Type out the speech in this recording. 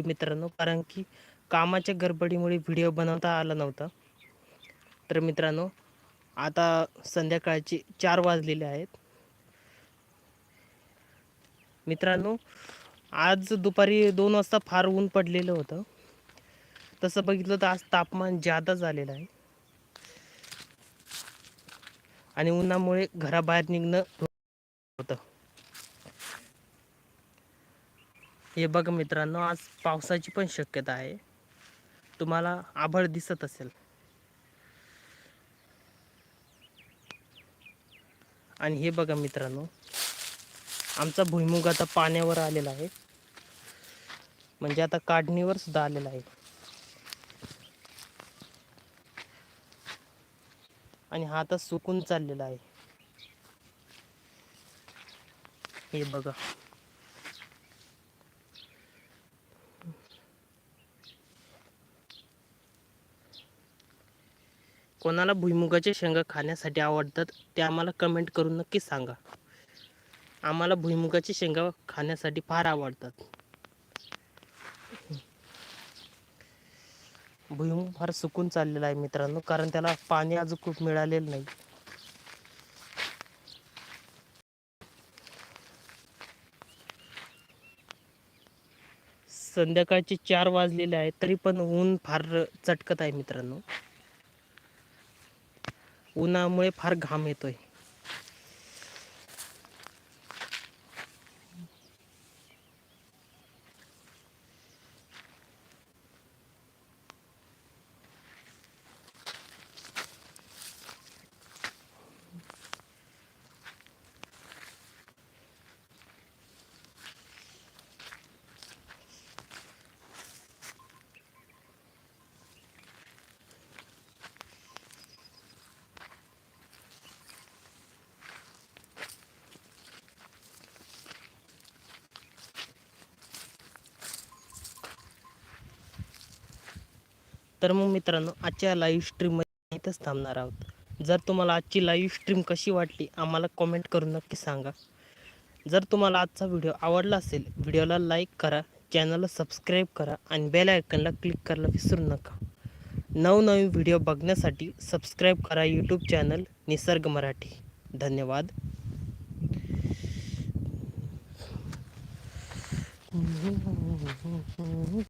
मित्रांनो. कारण की कामाच्या गडबडीमुळे व्हिडिओ बनवता आला नव्हता. तर मित्रांनो आता संध्याकाळचे चार वाजलेले आहेत. मित्रांनो आज दुपारी दोन वाजता फार ऊन पडलेलं होतं. तसं बघितलं तर आज तापमान जादा झालेलं आहे. आणि उन्हामुळे घराबाहेर निघणं होतं हे बघा मित्रांनो आज पावसाची पण शक्यता आहे. तुम्हाला आभाळ दिसत असेल. आणि हे बघा मित्रांनो आमचा भुईमुग आता पाण्यावर आलेला आहे. म्हणजे आता काढणीवर सुद्धा आलेला आहे. आणि हा आता सुकून चाललेला आहे. हे बघा. कोणाला भुईमुगाच्या शेंगा खाण्यासाठी आवडतात ते आम्हाला कमेंट करून नक्की सांगा. आम्हाला भुईमुगाच्या शेंगा खाण्यासाठी फार आवडतात. भुईमुग फार सुकून चाललेला आहे मित्रांनो कारण त्याला पाणी अजून खूप मिळालेलं नाही. संध्याकाळचे चार वाजलेले आहेत तरी पण ऊन फार चटकत आहे मित्रांनो. उन्हामुळे फार घाम येतोय. तर मग मित्रांनो आजच्या लाईव्ह स्ट्रीममध्ये इथंच थांबणार आहोत. जर तुम्हाला आजची लाईव्ह स्ट्रीम कशी वाटली आम्हाला कमेंट करून नक्की सांगा. जर तुम्हाला आजचा व्हिडिओ आवडला असेल व्हिडिओला लाईक करा चॅनलला सबस्क्राईब करा आणि बेल आयकनला क्लिक करायला विसरू नका. नवनवीन व्हिडिओ बघण्यासाठी सबस्क्राईब करा यूट्यूब चॅनल निसर्ग मराठी. धन्यवाद.